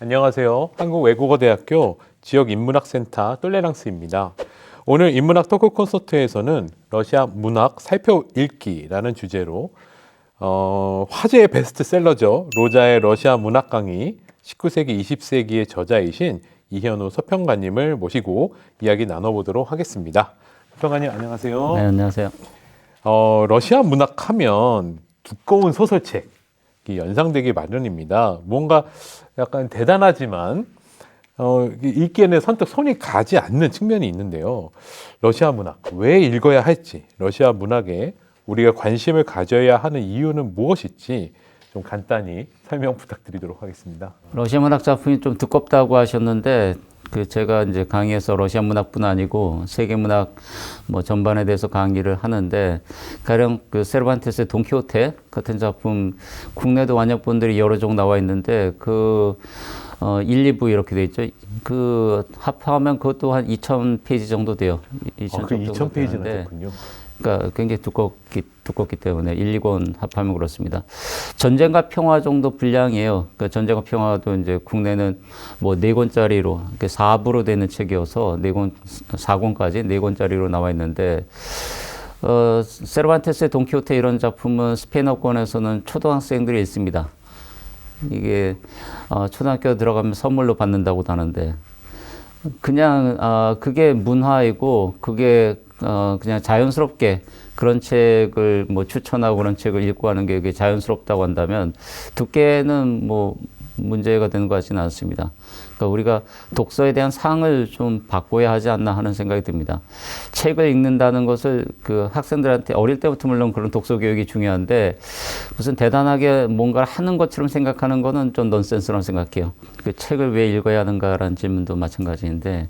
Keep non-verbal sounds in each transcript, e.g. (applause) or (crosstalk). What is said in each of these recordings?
안녕하세요. 한국외국어대학교 지역인문학센터 똘레랑스입니다. 오늘 인문학 토크 콘서트에서는 러시아 문학 살펴 읽기라는 주제로 어, 화제의 베스트셀러죠. 로자의 러시아 문학 강의 19세기 20세기의 저자이신 이현우 서평가님을 모시고 이야기 나눠보도록 하겠습니다. 서평가님 안녕하세요. 네, 안녕하세요. 어, 러시아 문학 하면 두꺼운 소설책이 연상되기 마련입니다. 뭔가 약간 대단하지만 어, 읽기에는 선뜻 손이 가지 않는 측면이 있는데요. 러시아 문학 왜 읽어야 할지, 러시아 문학에 우리가 관심을 가져야 하는 이유는 무엇일지 좀 간단히 설명 부탁드리도록 하겠습니다. 러시아 문학 작품이 좀 두껍다고 하셨는데 그 제가 이제 강의에서 러시아 문학뿐 아니고 세계 문학 뭐 전반에 대해서 강의를 하는데 가령 그 세르반테스의 돈키호테 같은 작품 국내도 완역본들이 여러 종 나와 있는데 그 어, 1, 2부 이렇게 돼 있죠. 그 합하면 그것도 한 2,000 페이지 정도 돼요. 아, 그 2,000 페이지나 됐군요. 그러니까 굉장히 두껍기, 두껍기 때문에 1, 2권 합하면 그렇습니다. 전쟁과 평화 정도 분량이에요. 그러니까 전쟁과 평화도 이제 국내는 뭐 4권짜리로, 4부로 되는 책이어서 4권, 4권까지 4권짜리로 나와 있는데, 어, 세르반테스의 돈키호테 이런 작품은 스페인어권에서는 초등학생들이 읽습니다. 이게 어, 초등학교 들어가면 선물로 받는다고도 하는데, 그냥 아 그게 문화이고 그게 어 그냥 자연스럽게 그런 책을 뭐 추천하고 그런 책을 읽고 하는 게 이게 자연스럽다고 한다면 두께는 뭐 문제가 되는 것 같지는 않습니다. 그러니까 우리가 독서에 대한 상을 좀 바꿔야 하지 않나 하는 생각이 듭니다. 책을 읽는다는 것을 그 학생들한테 어릴 때부터 물론 그런 독서 교육이 중요한데 무슨 대단하게 뭔가를 하는 것처럼 생각하는 거는 좀 넌센스라고 생각해요. 그 책을 왜 읽어야 하는가라는 질문도 마찬가지인데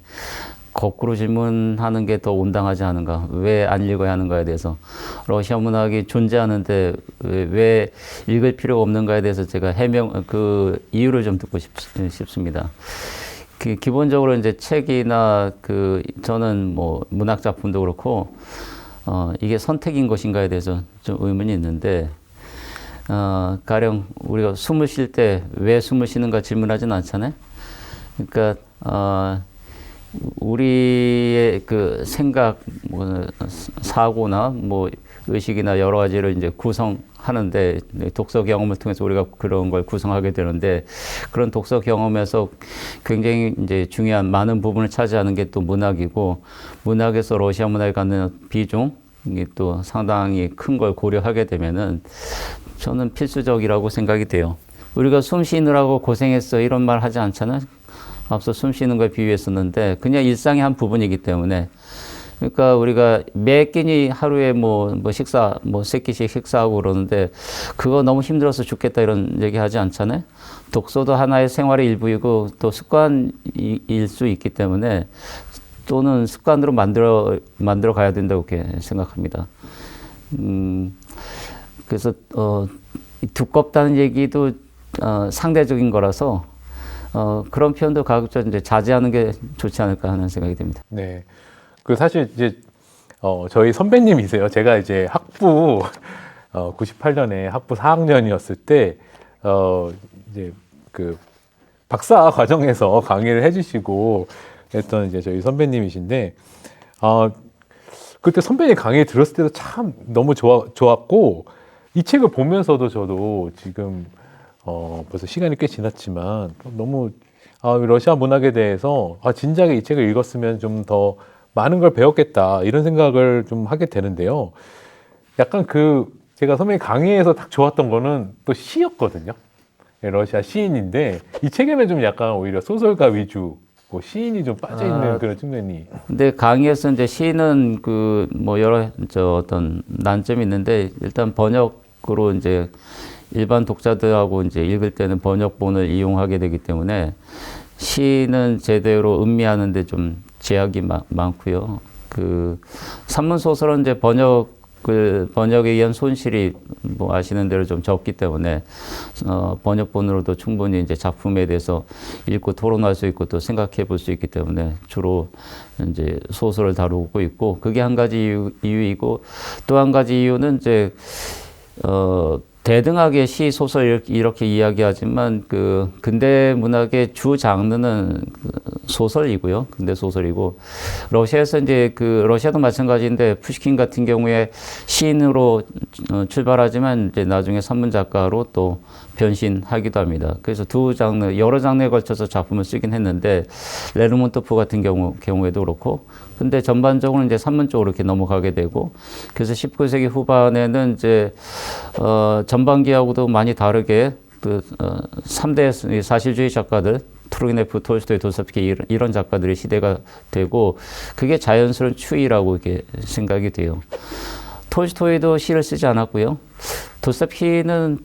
거꾸로 질문하는 게 더 온당하지 않은가? 왜 안 읽어야 하는가에 대해서 러시아 문학이 존재하는데 왜, 왜 읽을 필요가 없는가에 대해서 제가 해명 그 이유를 좀 듣고 싶, 싶습니다. 그 기본적으로 이제 책이나 그 저는 뭐 문학 작품도 그렇고 어 이게 선택인 것인가에 대해서 좀 의문이 있는데 어 가령 우리가 숨을 쉴 때 왜 숨을 쉬는가 질문하지는 않잖아요. 그러니까 어 우리의 그 생각, 뭐 사고나 뭐 의식이나 여러 가지를 이제 구성하는데 독서 경험을 통해서 우리가 그런 걸 구성하게 되는데 그런 독서 경험에서 굉장히 이제 중요한 많은 부분을 차지하는 게 또 문학이고 문학에서 러시아 문학에 갖는 비중 이게 또 상당히 큰 걸 고려하게 되면은 저는 필수적이라고 생각이 돼요. 우리가 숨 쉬느라고 고생했어 이런 말 하지 않잖아요. 앞서 숨 쉬는 거에 비유했었는데 그냥 일상의 한 부분이기 때문에 그러니까 우리가 매 끼니 하루에 뭐, 뭐 식사 뭐 세 끼씩 식사하고 그러는데 그거 너무 힘들어서 죽겠다 이런 얘기 하지 않잖아요. 독서도 하나의 생활의 일부이고 또 습관일 수 있기 때문에 또는 습관으로 만들어 만들어 가야 된다고 이렇게 생각합니다. 음, 그래서 어, 두껍다는 얘기도 어, 상대적인 거라서 어, 그런 표현도 가급적 이제 자제하는 게 좋지 않을까 하는 생각이 듭니다. 네. 그 사실 이제 어, 저희 선배님이세요. 제가 이제 학부 어, 98년에 학부 4학년이었을 때 어, 이제 그 박사 과정에서 (laughs) 강의를 해주시고 했던 이제 저희 선배님이신데 어, 그때 선배님 강의 들었을 때도 참 너무 좋아, 좋았고 이 책을 보면서도 저도 지금 어, 벌써 시간이 꽤 지났지만 너무 아, 러시아 문학에 대해서 아, 진작에 이 책을 읽었으면 좀 더 많은 걸 배웠겠다 이런 생각을 좀 하게 되는데요. 약간 그 제가 선배님 강의에서 딱 좋았던 거는 또 시였거든요. 예, 러시아 시인인데 이 책에는 좀 약간 오히려 소설가 위주 뭐 시인이 좀 빠져 있는 아, 그런 측면이 근데 강의에서 이제 시는 그뭐 여러 저 어떤 난점이 있는데 일단 번역으로 이제 일반 독자들하고 이제 읽을 때는 번역본을 이용하게 되기 때문에 시는 제대로 음미하는데 좀 제약이 마, 많고요. 그 산문 소설은 이제 번역을 번역에 의한 손실이 뭐 아시는 대로 좀 적기 때문에 어, 번역본으로도 충분히 이제 작품에 대해서 읽고 토론할 수 있고 또 생각해 볼 수 있기 때문에 주로 이제 소설을 다루고 있고 그게 한 가지 이유, 이유이고 또 한 가지 이유는 이제 어, 대등하게 시 소설 이렇게, 이야기하지만 그 근대 문학의 주 장르는 그 소설이고요. 근대 소설이고 러시아에서 이제 그 러시아도 마찬가지인데 푸시킨 같은 경우에 시인으로 어, 출발하지만 이제 나중에 산문 작가로 또 변신하기도 합니다. 그래서 두 장르 여러 장르에 걸쳐서 작품을 쓰긴 했는데 레르몬토프 같은 경우 경우에도 그렇고 근데 전반적으로 이제 산문 쪽으로 이렇게 넘어가게 되고 그래서 19세기 후반에는 이제 어 전반기하고도 많이 다르게 그 어, 3대 사실주의 작가들 투르기네프, 톨스토이, 도스토옙스키 이런 작가들의 시대가 되고 그게 자연스러운 추이라고 이렇게 생각이 돼요. 톨스토이도 시를 쓰지 않았고요. 도스토옙스키는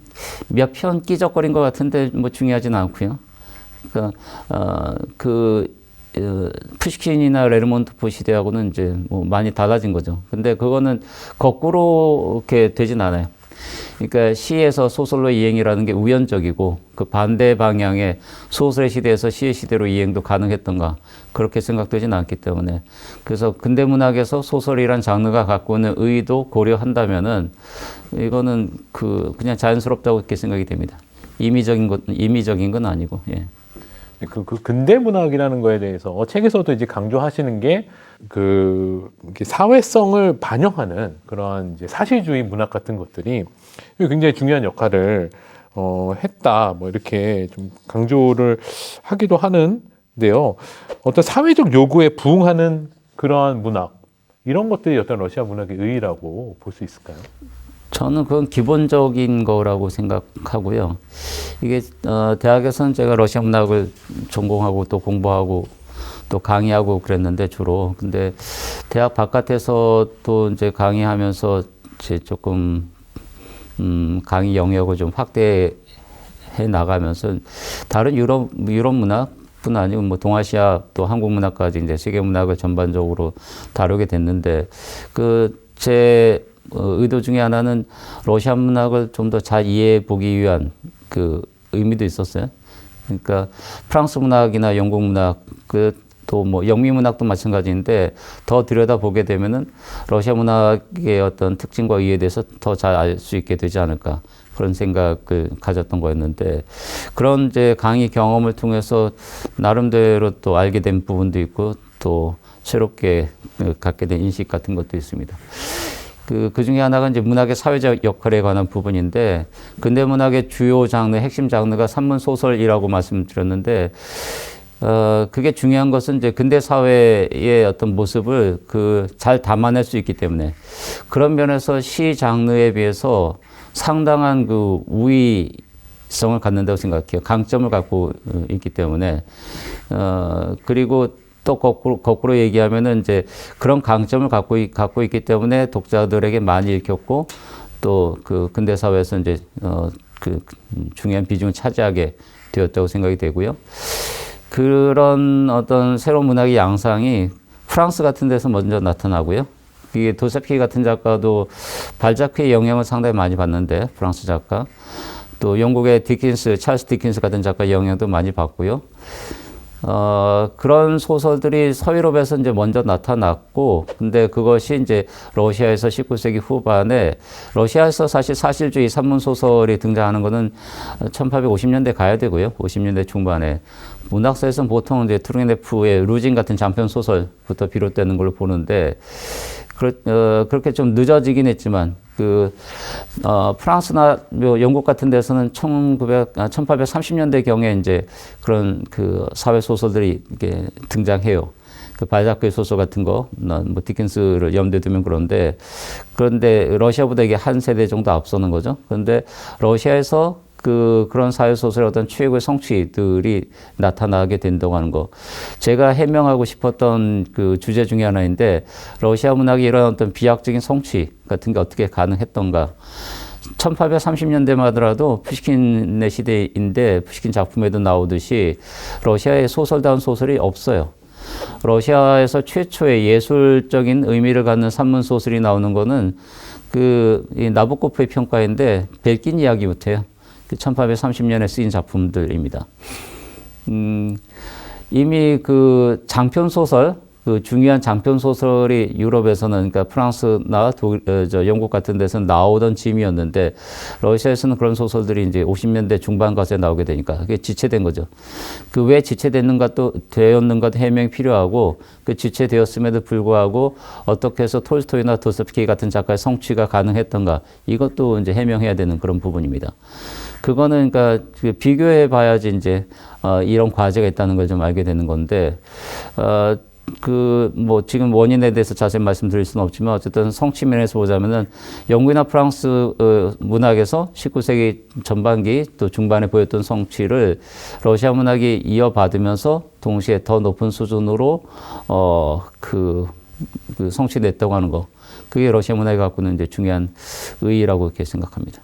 몇 편 끼적거린 것 같은데 뭐 중요하진 않고요. 그러니까 어, 그 어, 푸시킨이나 레르몬토프 시대하고는 이제 뭐 많이 달라진 거죠. 근데 그거는 거꾸로 이렇게 되진 않아요. 그러니까 시에서 소설로 이행이라는 게 우연적이고 그 반대 방향의 소설의 시대에서 시의 시대로 이행도 가능했던가 그렇게 생각되진 않기 때문에 그래서 근대 문학에서 소설이란 장르가 갖고 있는 의도 고려한다면은 이거는 그 그냥 자연스럽다고 이렇게 생각이 됩니다. 임의적인 것 임의적인 건 아니고 예. 그, 그 근대 문학이라는 거에 대해서 어, 책에서도 이제 강조하시는 게 그 사회성을 반영하는 그러한 이제 사실주의 문학 같은 것들이 굉장히 중요한 역할을 어, 했다. 뭐 이렇게 좀 강조를 하기도 하는데요. 어떤 사회적 요구에 부응하는 그러한 문학 이런 것들이 어떤 러시아 문학의 의의라고 볼 수 있을까요? 저는 그건 기본적인 거라고 생각하고요. 이게 어, 대학에서는 제가 러시아 문학을 전공하고 또 공부하고 또 강의하고 그랬는데 주로 근데 대학 바깥에서 또 이제 강의하면서 제 조금 음, 강의 영역을 좀 확대해 나가면서 다른 유럽 유럽 문학뿐 아니고 뭐 동아시아 또 한국 문학까지 이제 세계 문학을 전반적으로 다루게 됐는데 그제 어, 의도 중에 하나는 러시아 문학을 좀 더 잘 이해해 보기 위한 그 의미도 있었어요. 그러니까 프랑스 문학이나 영국 문학 그 또 뭐 영미 문학도 마찬가지인데 더 들여다 보게 되면은 러시아 문학의 어떤 특징과 이해에 대해서 더 잘 알 수 있게 되지 않을까 그런 생각을 가졌던 거였는데 그런 이제 강의 경험을 통해서 나름대로 또 알게 된 부분도 있고 또 새롭게 갖게 된 인식 같은 것도 있습니다. 그, 그 중에 하나가 이제 문학의 사회적 역할에 관한 부분인데, 근대 문학의 주요 장르, 핵심 장르가 산문 소설이라고 말씀드렸는데, 어, 그게 중요한 것은 이제 근대 사회의 어떤 모습을 그 잘 담아낼 수 있기 때문에, 그런 면에서 시 장르에 비해서 상당한 그 우위성을 갖는다고 생각해요. 강점을 갖고 어, 있기 때문에, 어, 그리고 또 거꾸로, 거꾸로 얘기하면은 이제 그런 강점을 갖고, 있, 갖고 있기 때문에 독자들에게 많이 읽혔고 또 그 근대 사회에서 이제 어, 그 중요한 비중을 차지하게 되었다고 생각이 되고요. 그런 어떤 새로운 문학의 양상이 프랑스 같은 데서 먼저 나타나고요. 이게 도세피 같은 작가도 발자크의 영향을 상당히 많이 받는데 프랑스 작가 또 영국의 디킨스 찰스 디킨스 같은 작가 영향도 많이 받고요. 어, 그런 소설들이 서유럽에서 이제 먼저 나타났고, 근데 그것이 이제 러시아에서 19세기 후반에, 러시아에서 사실 사실주의 산문 소설이 등장하는 거는 1850년대 가야 되고요. 50년대 중반에. 문학사에서는 보통 이제 투르게네프의 루진 같은 장편 소설부터 비롯되는 걸로 보는데, 그렇, 어, 그렇게 좀 늦어지긴 했지만, 그, 어, 프랑스나 뭐 영국 같은 데서는 1900, 아, 1830년대 경에 이제 그런 그 사회 소설들이 이렇게 등장해요. 그 발자크의 소설 같은 거, 뭐 디킨스를 염두에 두면 그런데, 그런데 러시아보다 이게 한 세대 정도 앞서는 거죠. 그런데 러시아에서 그 그런 사회 소설의 어떤 최고의 성취들이 나타나게 된다고 하는 거. 제가 해명하고 싶었던 그 주제 중에 하나인데 러시아 문학의 이런 어떤 비약적인 성취 같은 게 어떻게 가능했던가. 1830년대만 하더라도 푸시킨의 시대인데 푸시킨 작품에도 나오듯이 러시아의 소설다운 소설이 없어요. 러시아에서 최초의 예술적인 의미를 갖는 산문 소설이 나오는 거는 그 나보코프의 평가인데 벨긴 이야기부터요. 1830년에 쓰인 작품들입니다. 음, 이미 그 장편 소설 그 중요한 장편 소설이 유럽에서는 그러니까 프랑스나 독일, 어, 저 영국 같은 데서는 나오던 짐이었는데 러시아에서는 그런 소설들이 이제 50년대 중반 가서 나오게 되니까 그게 지체된 거죠. 그 왜 지체됐는가 또 되었는가도 해명이 필요하고 그 지체되었음에도 불구하고 어떻게 해서 톨스토이나 도스토옙스키 같은 작가의 성취가 가능했던가 이것도 이제 해명해야 되는 그런 부분입니다. 그거는 그러니까 그 비교해 봐야지 이제 어, 이런 과제가 있다는 걸 좀 알게 되는 건데 어, 그 뭐 지금 원인에 대해서 자세히 말씀드릴 수는 없지만 어쨌든 성취 면에서 보자면은 영국이나 프랑스 어, 문학에서 19세기 전반기 또 중반에 보였던 성취를 러시아 문학이 이어받으면서 동시에 더 높은 수준으로 어그 그 성취됐다고 하는 거 그게 러시아 문학이 갖고 있는 이제 중요한 의의라고 이렇게 생각합니다.